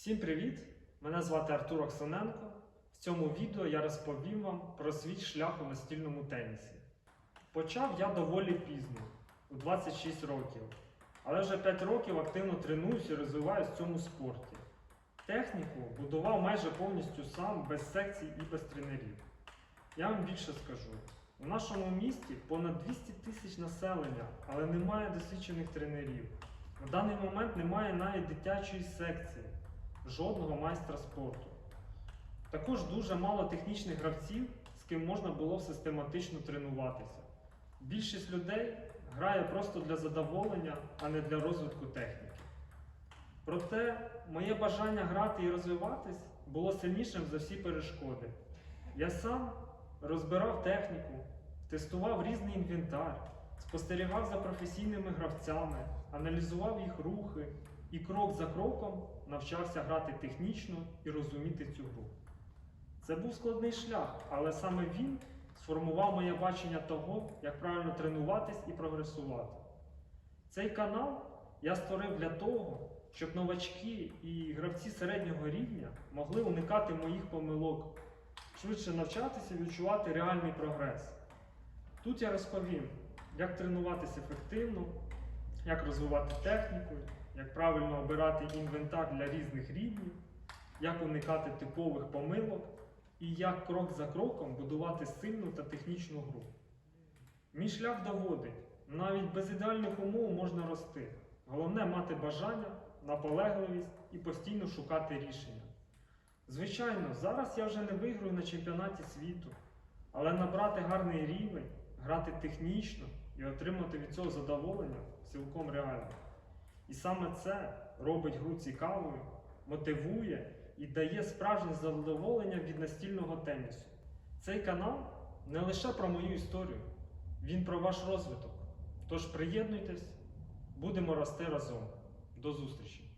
Всім привіт! Мене звати Артур Оксаненко. В цьому відео я розповім вам про свій шлях у настільному тенісі. Почав я доволі пізно, у 26 років, але вже 5 років активно тренуюся і розвиваюсь в цьому спорті. Техніку будував майже повністю сам, без секцій і без тренерів. Я вам більше скажу: у нашому місті понад 200 тисяч населення, але немає досвідчених тренерів. На даний момент немає навіть дитячої секції, жодного майстра спорту. Також дуже мало технічних гравців, з ким можна було систематично тренуватися. Більшість людей грає просто для задоволення, а не для розвитку техніки. Проте моє бажання грати і розвиватись було сильнішим за всі перешкоди. Я сам розбирав техніку, тестував різний інвентар, спостерігав за професійними гравцями, аналізував їх рухи і крок за кроком навчався грати технічно і розуміти цю гру. Це був складний шлях, але саме він сформував моє бачення того, як правильно тренуватись і прогресувати. Цей канал я створив для того, щоб новачки і гравці середнього рівня могли уникати моїх помилок, швидше навчатися і відчувати реальний прогрес. Тут я розповім, як тренуватися ефективно, як розвивати техніку, як правильно обирати інвентар для різних рівнів, як уникати типових помилок і як крок за кроком будувати сильну та технічну гру. Мій шлях доводить, навіть без ідеальних умов можна рости. Головне мати бажання, наполегливість і постійно шукати рішення. Звичайно, зараз я вже не виграю на чемпіонаті світу, але набрати гарний рівень, грати технічно і отримати від цього задоволення цілком реально. І саме це робить гру цікавою, мотивує і дає справжнє задоволення від настільного тенісу. Цей канал не лише про мою історію, він про ваш розвиток. Тож приєднуйтесь, будемо рости разом. До зустрічі!